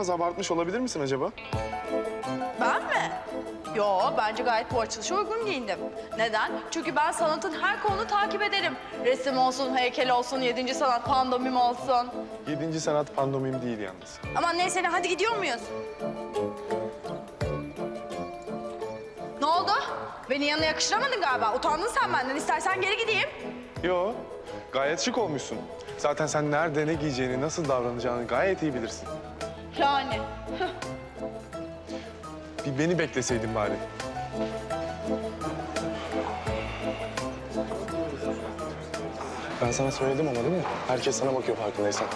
biraz abartmış olabilir misin acaba? Ben mi? Yo, bence gayet bu açılışa uygun giyindim. Neden? Çünkü ben sanatın her kolunu takip ederim. Resim olsun, heykel olsun, yedinci sanat, pandomim olsun. Yedinci sanat pandomim değil yalnız. Aman neyse ne, hadi gidiyor muyuz? Ne oldu? Beni yanına yakıştıramadın galiba. Utandın sen benden. İstersen geri gideyim. Yo, gayet şık olmuşsun. Zaten sen nerede ne giyeceğini, nasıl davranacağını gayet iyi bilirsin. Yani. Bir beni bekleseydin bari. Ben sana söyledim ama değil mi? Herkes sana bakıyor farkındaysan.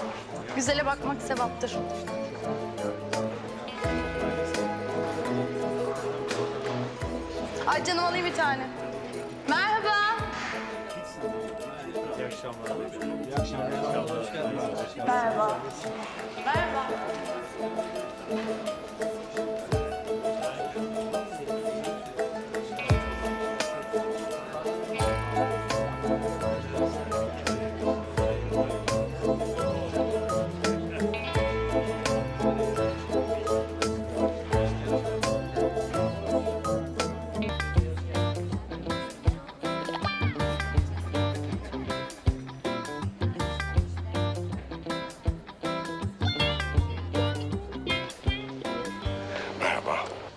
Güzele bakmak sevaptır. Ay canım alayım bir tane. Merhaba. Merhaba. Merhaba.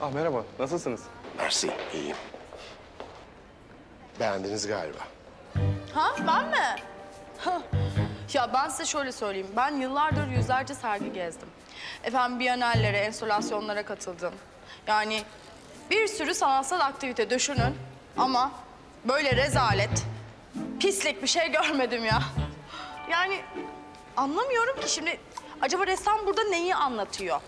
Ah merhaba, nasılsınız? Mersi, iyiyim. Beğendiniz galiba. Ha ben mi? Hah. Ya ben size şöyle söyleyeyim. Ben yıllardır yüzlerce sergi gezdim. Efendim bienallere, enstalasyonlara katıldım. Yani bir sürü sanatsal aktivite düşünün. Ama böyle rezalet, pislik bir şey görmedim ya. Yani anlamıyorum ki şimdi acaba ressam burada neyi anlatıyor?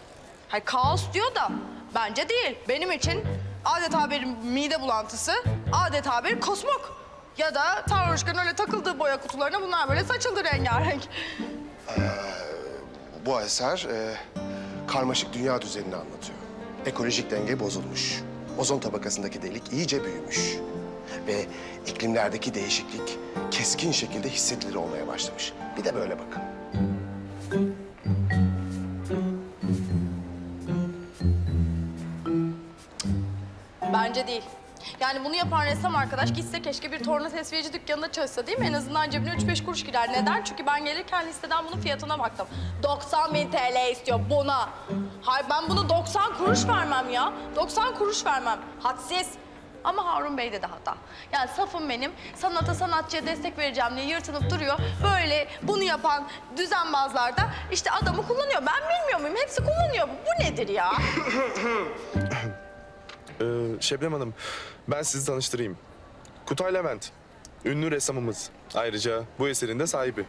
Hayır kaos diyor da bence değil. Benim için adeta bir mide bulantısı, adeta bir kosmok. Ya da Tanrıçkan'ın öyle takıldığı boya kutularına bunlar böyle saçıldı rengarenk. Bu eser e, karmaşık dünya düzenini anlatıyor. Ekolojik denge bozulmuş. Ozon tabakasındaki delik iyice büyümüş. Ve iklimlerdeki değişiklik keskin şekilde hissedilir olmaya başlamış. Bir de böyle bakın. Bence değil. Yani bunu yapan ressam arkadaş gitse keşke bir torna tesviyeci dükkanında çalışsa değil mi? En azından cebine üç beş kuruş girer. Neden? Çünkü ben gelirken listeden bunun fiyatına baktım. 90 bin TL istiyor buna. Hayır ben bunu 90 kuruş vermem ya. 90 kuruş vermem. Hadsiz. Ama Harun Bey'de de hata. Yani safım benim, sanata sanatçıya destek vereceğim diye yırtınıp duruyor. Böyle bunu yapan düzenbazlar da işte adamı kullanıyor. Ben bilmiyor muyum? Hepsi kullanıyor. Bu nedir ya? Ee, Şebnem Hanım, ben sizi tanıştırayım. Kutay Levent, ünlü ressamımız. Ayrıca bu eserin de sahibi.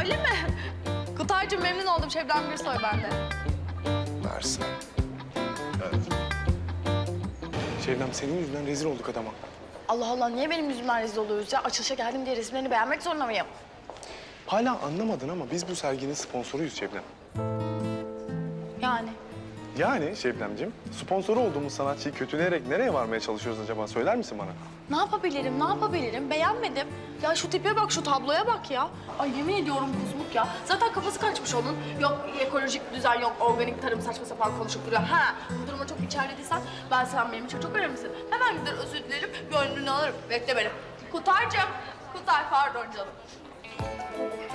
Öyle mi? Kutaycığım memnun oldum. Şebnem Gürsoy ben de. Mersi. Şebnem, senin yüzünden rezil olduk adama. Allah Allah niye benim yüzümden rezil oluyoruz ya? Açılışa geldim diye resimlerini beğenmek zorunda mıyım? Hala anlamadın ama biz bu serginin sponsoruyuz Şebnem. Yani. Şebnemciğim, sponsoru olduğumuz sanatçıyı kötüleyerek nereye varmaya çalışıyoruz acaba söyler misin bana? Ne yapabilirim, ne yapabilirim? Beğenmedim. Ya şu tipe bak, şu tabloya bak ya. Ay yemin ediyorum kuzmuk ya. Zaten kafası kaçmış onun. Yok ekolojik düzen, yok organik tarım saçma sapan konuşup duruyor. Ha, bu duruma çok içerlediysen ben sen benim için çok önemlisin. Hemen gider özür dilerim, gönlünü alırım. Bekle beni. Kutaycığım, Kutay pardon canım.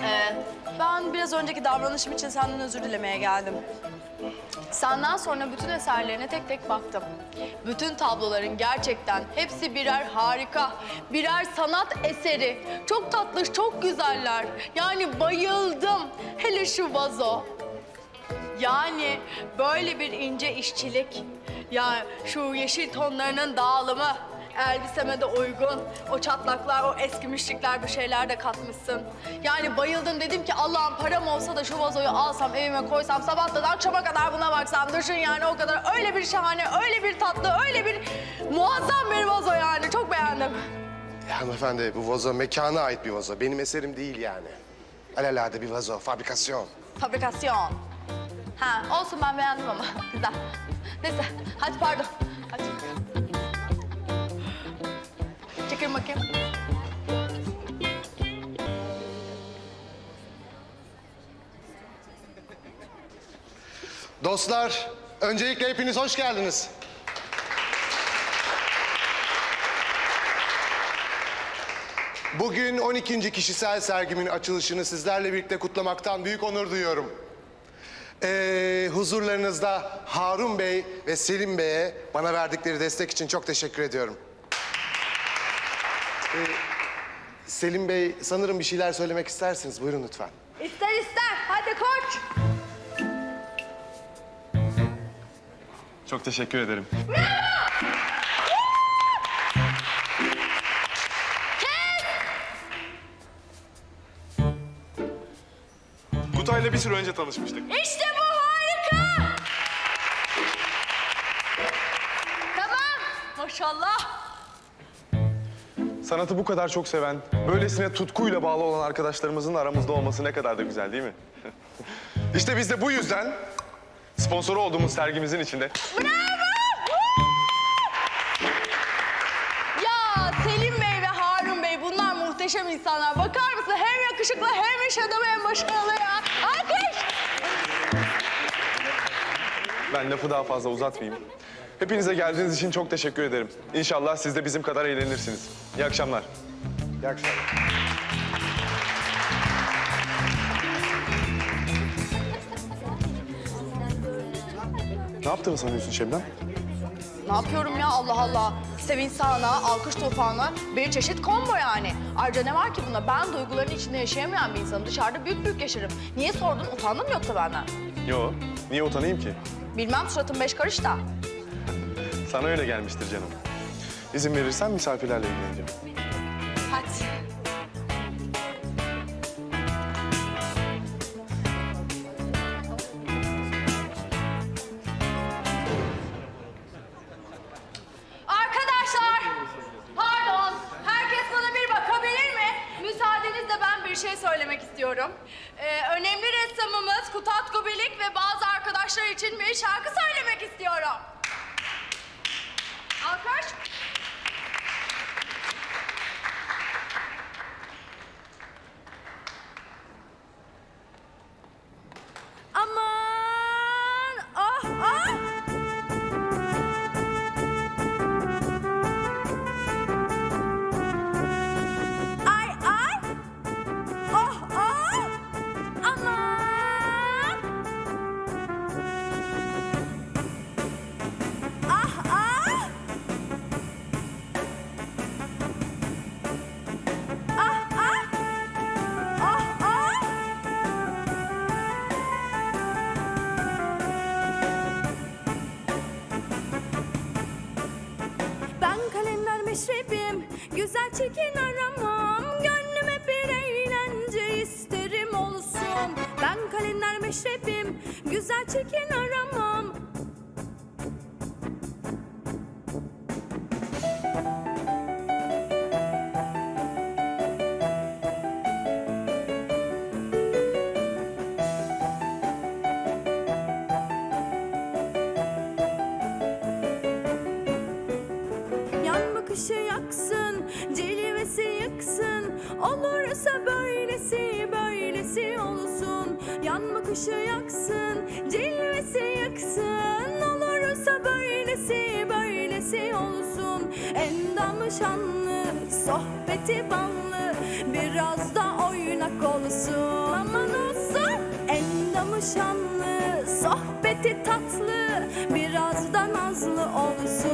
Ee, ben biraz önceki davranışım için senden özür dilemeye geldim. Senden sonra bütün eserlerine tek tek baktım. Bütün tabloların gerçekten hepsi birer harika, birer sanat eseri. Çok tatlı, çok güzeller. Yani bayıldım. Hele şu vazo. Yani böyle bir ince işçilik. Ya şu yeşil tonlarının dağılımı. Elbiseme de uygun. O çatlaklar, o eskimişlikler bir şeyler de katmışsın. Yani bayıldım dedim ki Allah'ım param olsa da şu vazoyu alsam evime koysam sabahtan akşama kadar buna baksam. Düşün yani o kadar öyle bir şahane, öyle bir tatlı, öyle bir muazzam bir vazo yani. Çok beğendim. Ya hanımefendi bu vazo mekana ait bir vazo. Benim eserim değil yani. Alelade bir vazo, fabrikasyon. Fabrikasyon. Ha olsun ben beğendim ama. Güzel. Neyse hadi pardon. Çekin bakayım. Dostlar, öncelikle hepiniz hoş geldiniz. Bugün 12. kişisel sergimin açılışını sizlerle birlikte kutlamaktan büyük onur duyuyorum. Ee, huzurlarınızda Harun Bey ve Selim Bey'e bana verdikleri destek için çok teşekkür ediyorum. Ee, Selim Bey, sanırım bir şeyler söylemek istersiniz. Buyurun lütfen. İster ister. Hadi koç. Çok teşekkür ederim. Kutay'la bir süre önce tanışmıştık. İşte bu harika. Tamam. Maşallah. Sanatı bu kadar çok seven, böylesine tutkuyla bağlı olan arkadaşlarımızın aramızda olması ne kadar da güzel değil mi? işte biz de bu yüzden sponsoru olduğumuz sergimizin içinde Ya Selim Bey ve Harun Bey bunlar muhteşem insanlar. Bakar mısın? Hem yakışıklı hem iş adamı hem başarılı ya. Alkış. Ben lafı daha fazla uzatmayayım. Hepinize geldiğiniz için çok teşekkür ederim. İnşallah siz de bizim kadar eğlenirsiniz. İyi akşamlar. İyi akşamlar. Ne yaptığını sanıyorsun Şebnem? Ne yapıyorum ya Allah Allah. Sevinç sağına, alkış tufanı bir çeşit combo yani. Ayrıca ne var ki bunda? Ben duyguların içinde yaşayamayan bir insanım. Dışarıda büyük büyük yaşarım. Niye sordun? Utandın mı yoksa benden? Yo, niye utanayım ki? Bilmem suratın beş karış da. Sana öyle gelmiştir canım. İzin verirsen misafirlerle ilgileneceğim. Hadi. Arkadaşlar, pardon. Herkes bana bir bakabilir mi? Müsaadenizle ben bir şey söylemek istiyorum. Ee, önemli ressamımız Kutat Kubilik ve bazı arkadaşlar için bir şarkı söylemek istiyorum. Alkış. Aman! Çirkin aramam. Gönlüme bir eğlence isterim olsun. Ben kalender meşrebim, güzel çirkin aramam. Bakışı yaksın, cilvesi yıksın. Olursa böylesi, böylesi olsun. Endamı şanlı, sohbeti ballı. Biraz da oynak olsun. Aman olsun. Endamı şanlı, sohbeti tatlı. Biraz da nazlı. Olsun.